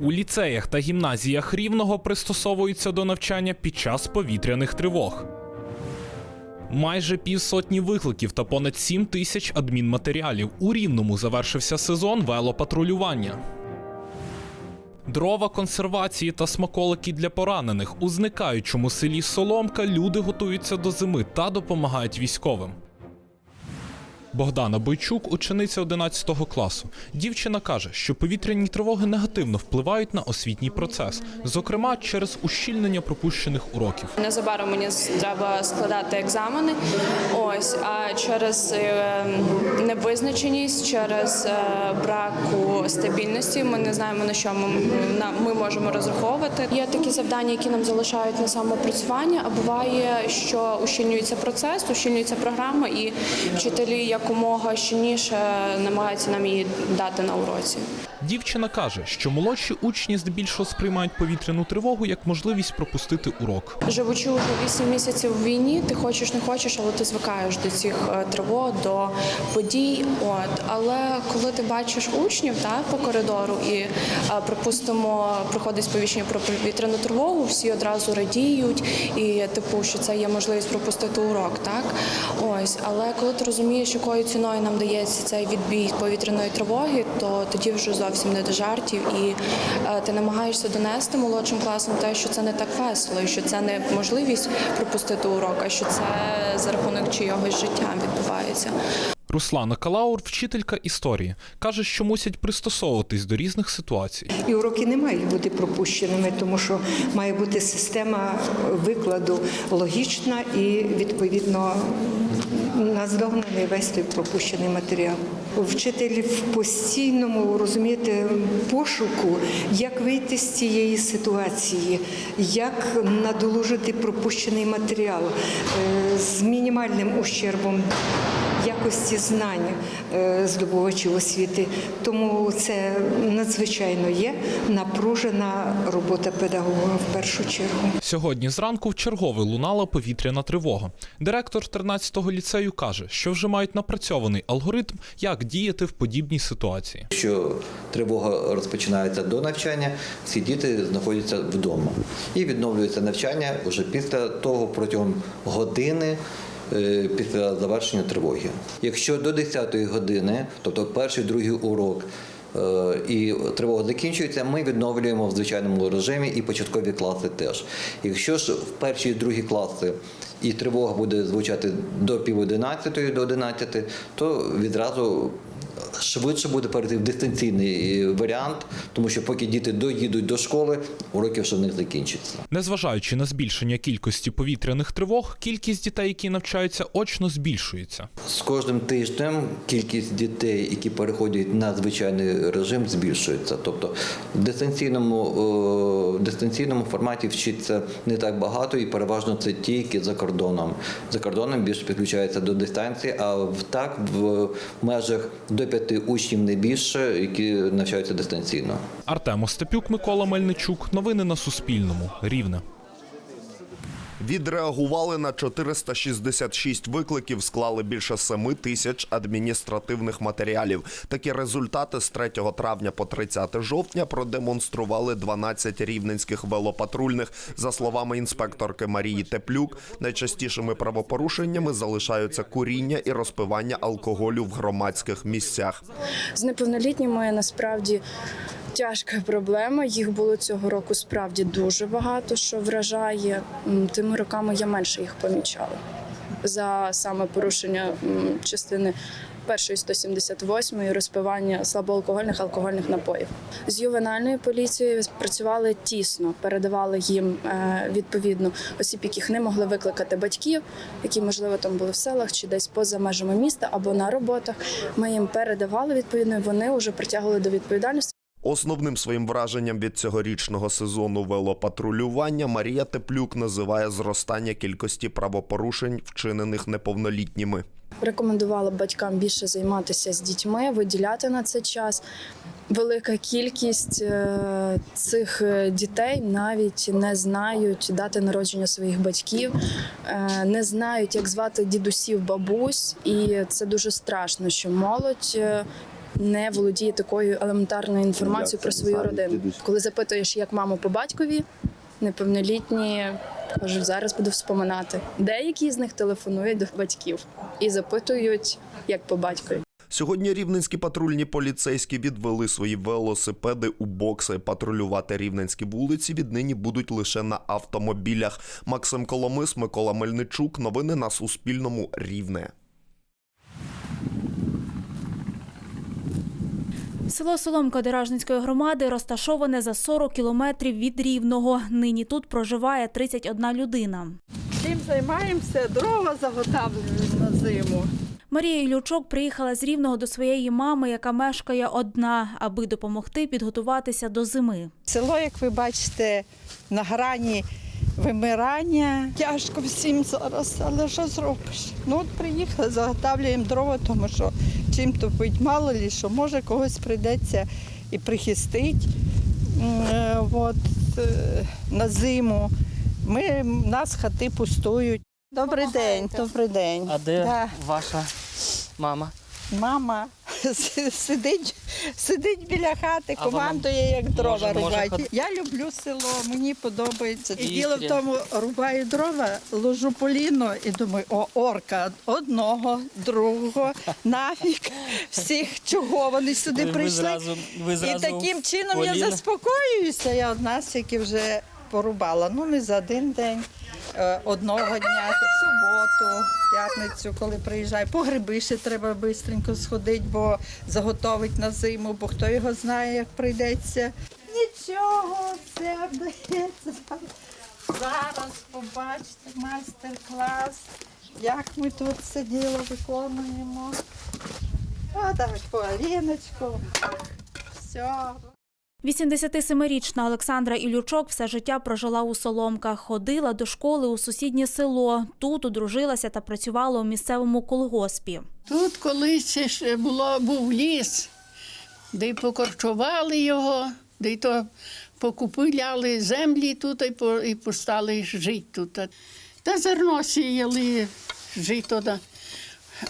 У ліцеях та гімназіях рівного пристосовуються до навчання під час повітряних тривог. Майже півсотні викликів та понад 7 тисяч адмінматеріалів. У рівному завершився сезон велопатрулювання. Дрова консервації та смаколики для поранених у зникаючому селі Соломка люди готуються до зими та допомагають військовим. Богдана Бойчук, учениця 11 класу. Дівчина каже, що повітряні тривоги негативно впливають на освітній процес, зокрема через ущільнення пропущених уроків. Незабаром мені треба складати екзамени. Ось а через е, невизначеність, через е, браку стабільності. Ми не знаємо на що ми, на, ми можемо розраховувати. Є такі завдання, які нам залишають на самопрацювання. А буває, що ущільнюється процес, ущільнюється програма, і вчителі якомога щільніше намагаються нам її дати на уроці. Дівчина каже, що молодші учні здебільшого сприймають повітряну тривогу як можливість пропустити урок. Живучи вже 8 місяців в війні, ти хочеш не хочеш, але ти звикаєш до цих е, тривог, до подій. От але коли ти бачиш учнів та по коридору, і е, припустимо, приходить сповіщення про повітряну тривогу, всі одразу радіють, і типу, що це є можливість пропустити урок, так ось. Але коли ти розумієш, якою ціною нам дається цей відбій повітряної тривоги, то тоді вже зовсім не до жартів, і е, ти намагаєшся донести молодшим класом те, що це не так весело, і що це не можливість пропустити урок, а що це за рахунок чийогось життя відбувається. Руслана Калаур, вчителька історії, каже, що мусять пристосовуватись до різних ситуацій. І уроки не мають бути пропущеними, тому що має бути система викладу логічна і відповідно наздогнаний весь той пропущений матеріал. Вчитель в постійному розумієте, пошуку, як вийти з цієї ситуації, як надолужити пропущений матеріал е, з мінімальним ущербом якості знань е, здобувачів освіти. Тому це надзвичайно є напружена робота педагога в першу чергу. Сьогодні зранку в чергове лунала повітряна тривога. Директор 13-го ліцею каже, що вже мають напрацьований алгоритм, як діяти в подібній ситуації. Якщо тривога розпочинається до навчання, всі діти знаходяться вдома і відновлюється навчання вже після того протягом години. Е, Після завершення тривоги. Якщо до 10-ї години, тобто перший, другий урок, е, і тривога закінчується, ми відновлюємо в звичайному режимі і початкові класи теж. Якщо ж в перші і другі класи і тривога буде звучати до пів одинадцятої, до 11, то відразу швидше буде перейти в дистанційний е, варіант, тому що поки діти доїдуть до школи, уроки вже в них закінчаться. Незважаючи на збільшення кількості повітряних тривог, кількість дітей, які навчаються очно, збільшується. З кожним тижнем кількість дітей, які переходять на звичайний режим, збільшується. Тобто в дистанційному, е, в дистанційному форматі вчиться не так багато, і переважно це ті, які за кордоном. За кордоном більше підключаються до дистанції, а так в межах до п'яти учнів не більше, які навчаються дистанційно. Артем Остапюк, Микола Мельничук. Новини на Суспільному. Рівне. Відреагували на 466 викликів, склали більше 7 тисяч адміністративних матеріалів. Такі результати з 3 травня по 30 жовтня продемонстрували 12 рівненських велопатрульних. За словами інспекторки Марії Теплюк, найчастішими правопорушеннями залишаються куріння і розпивання алкоголю в громадських місцях. З неповнолітніми насправді тяжка проблема. Їх було цього року справді дуже багато, що вражає. М, Тими роками я менше їх помічала за саме порушення частини. Першої 178 розпивання слабоалкогольних алкогольних напоїв з ювенальною поліцією працювали тісно, передавали їм е, відповідно осіб, яких не могли викликати батьків, які можливо там були в селах чи десь поза межами міста або на роботах. Ми їм передавали відповідно. Вони вже притягували до відповідальності. Основним своїм враженням від цьогорічного сезону велопатрулювання Марія Теплюк називає зростання кількості правопорушень, вчинених неповнолітніми. Рекомендувала б батькам більше займатися з дітьми, виділяти на це час. Велика кількість е, цих е, дітей навіть не знають дати народження своїх батьків, е, не знають, як звати дідусів, бабусь, і це дуже страшно, що молодь. Не володіє такою елементарною інформацією про свою родину. Коли запитуєш, як маму по батькові, неповнолітні кажуть, зараз буду вспоминати. Деякі з них телефонують до батьків і запитують, як по батькові. Сьогодні рівненські патрульні поліцейські відвели свої велосипеди у бокси. Патрулювати рівненські вулиці віднині будуть лише на автомобілях. Максим Коломис, Микола Мельничук. Новини на Суспільному. Рівне. Село Соломка Деражницької громади розташоване за 40 кілометрів від Рівного. Нині тут проживає 31 людина. Чим займаємося? Дрова заготавлюємо на зиму. Марія Ілючок приїхала з Рівного до своєї мами, яка мешкає одна, аби допомогти підготуватися до зими. Село, як ви бачите, на грані вимирання. Тяжко всім зараз, але що зробиш? Ну от приїхали, заготавлюємо дрова, тому що чим топить, мало лі, що може когось прийдеться і прихистить е, от, е, на зиму. Ми, нас хати пустують. Добрий день, добрий день. А де Да. ваша мама? Мама сидить, сидить біля хати, А командує, як дрова може- може рубати. Я люблю село, мені подобається. І діло в тому, рубаю дрова, ложу поліно і думаю, о, орка одного, другого, нафіг, всіх, чого вони сюди Ви прийшли. зразу, ви І таким чином я заспокоююся. Я одна стільки вже порубала. Ну, не за один день, е, одного дня, в суботу, п'ятницю, коли приїжджаю. По гриби ще треба швидко сходити, бо заготовить на зиму, бо хто його знає, як прийдеться. Нічого, все вдається. Зараз побачите майстер-клас, як ми тут це діло виконуємо. А так, по Аліночку. Все. 87-річна Олександра Ілючок все життя прожила у Соломках, ходила до школи у сусіднє село. Тут одружилася та працювала у місцевому колгоспі. Тут колись ще було, був ліс, де й покорчували його, де й то покупиляли землі тут і, по, і постали жити тут. Та зерно сіяли, жито,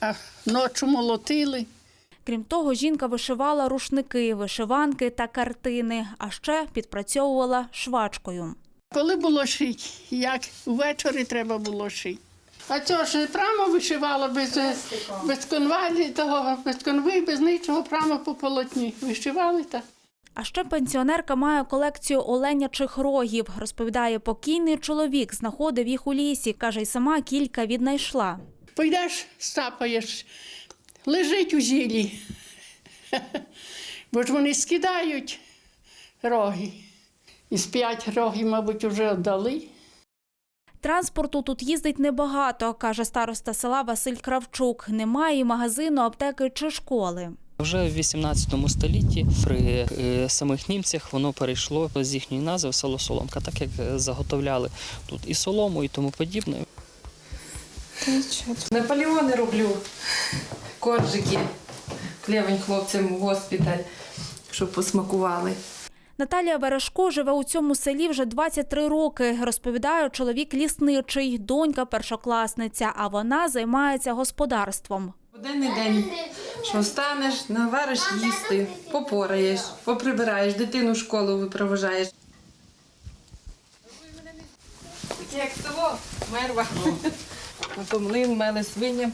а ночі молотили. Крім того, жінка вишивала рушники, вишиванки та картини, а ще підпрацьовувала швачкою. Коли було шити, як ввечері треба було шити. А цього ж прямо вишивала без, без конвалі, того, без конви, без нічого, прямо по полотні. Вишивали так. А ще пенсіонерка має колекцію оленячих рогів. Розповідає, покійний чоловік знаходив їх у лісі. каже, й сама кілька віднайшла. Пойдеш, стапаєш, лежить у зілі. Бо ж вони скидають роги. Із п'ять рогів, мабуть, вже віддали. Транспорту тут їздить небагато, каже староста села Василь Кравчук. Немає магазину, аптеки чи школи. Вже в 18 столітті при е, самих німцях воно перейшло з їхньої назви село Соломка, так як е, заготовляли тут і солому, і тому подібне. Наполеони роблю, коржики, клевень хлопцям в госпіталь, щоб посмакували. Наталія Верешко живе у цьому селі вже 23 роки. Розповідає, чоловік лісничий, донька першокласниця, а вона займається господарством. Буденний день, що встанеш, навариш їсти, попораєш, поприбираєш, дитину в школу випроважаєш. Як село, мерва. Ото млин мели свиням.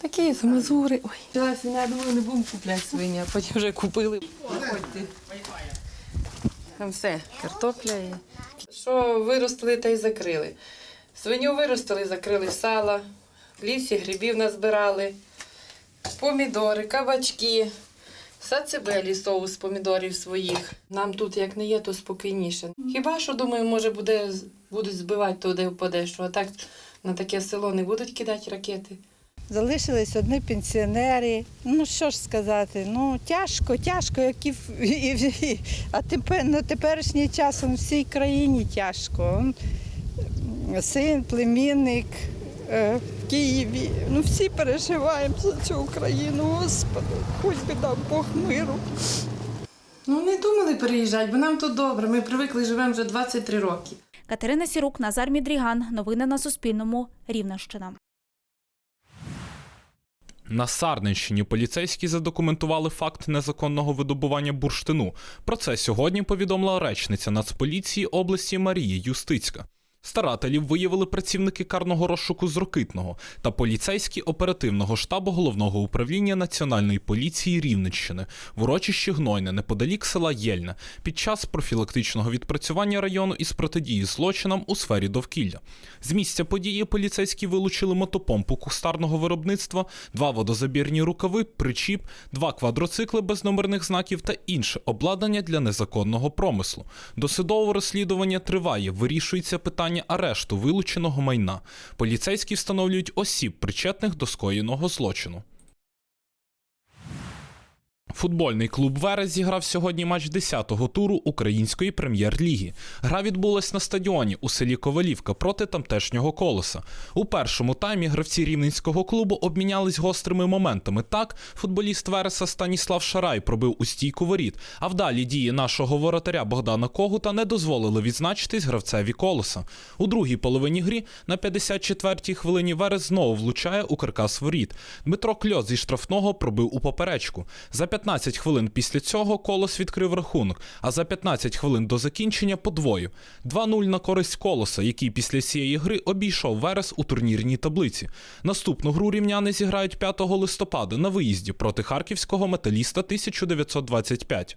Такі замазури. Ой, свиня, думаю, не будемо купляти свині, а потім вже купили. Там все, картопля є. Що виростили та й закрили. Свиню виростили, закрили сала, в лісі грибів назбирали, помідори, кабачки, сацебелі, соус помідорів своїх. Нам тут як не є, то спокійніше. Хіба що, думаю, може буде, будуть збивати туди впаде, що а так на таке село не будуть кидати ракети. Залишились одні пенсіонери. Ну що ж сказати, ну тяжко, тяжко, як і, в- і, в- і а тепер на теперішній час у всій країні тяжко. Син, племінник е, в Києві. Ну всі переживаємо за цю Україну, Господи, хоч би дав Бог миру. Ну не думали переїжджати, бо нам тут добре. Ми привикли, живемо вже 23 роки. Катерина Сірук, Назар Мідріган. Новини на Суспільному. Рівненщина. На Сарненщині поліцейські задокументували факт незаконного видобування бурштину. Про це сьогодні повідомила речниця Нацполіції області Марія Юстицька. Старателів виявили працівники карного розшуку з Рокитного та поліцейські оперативного штабу головного управління Національної поліції Рівненщини в урочищі Гнойне неподалік села Єльне під час профілактичного відпрацювання району із протидії злочинам у сфері довкілля. З місця події поліцейські вилучили мотопомпу кустарного виробництва, два водозабірні рукави, причіп, два квадроцикли без номерних знаків та інше обладнання для незаконного промислу. Досудове розслідування триває, вирішується питання арешту вилученого майна. Поліцейські встановлюють осіб, причетних до скоєного злочину. Футбольний клуб Верес зіграв сьогодні матч 10-го туру української прем'єр-ліги. Гра відбулась на стадіоні у селі Ковалівка проти тамтешнього колоса. У першому таймі гравці рівненського клубу обмінялись гострими моментами. Так, футболіст Вереса Станіслав Шарай пробив у стійку воріт. А вдалі дії нашого воротаря Богдана Когута не дозволили відзначитись гравцеві колоса. У другій половині грі на 54-й хвилині Верес знову влучає у каркас воріт. Дмитро Кльоц зі штрафного пробив у поперечку. За 15 хвилин після цього колос відкрив рахунок, а за 15 хвилин до закінчення подвоїв. 2-0 на користь колоса, який після цієї гри обійшов Верес у турнірній таблиці. Наступну гру рівняни зіграють 5 листопада на виїзді проти харківського металіста 1925.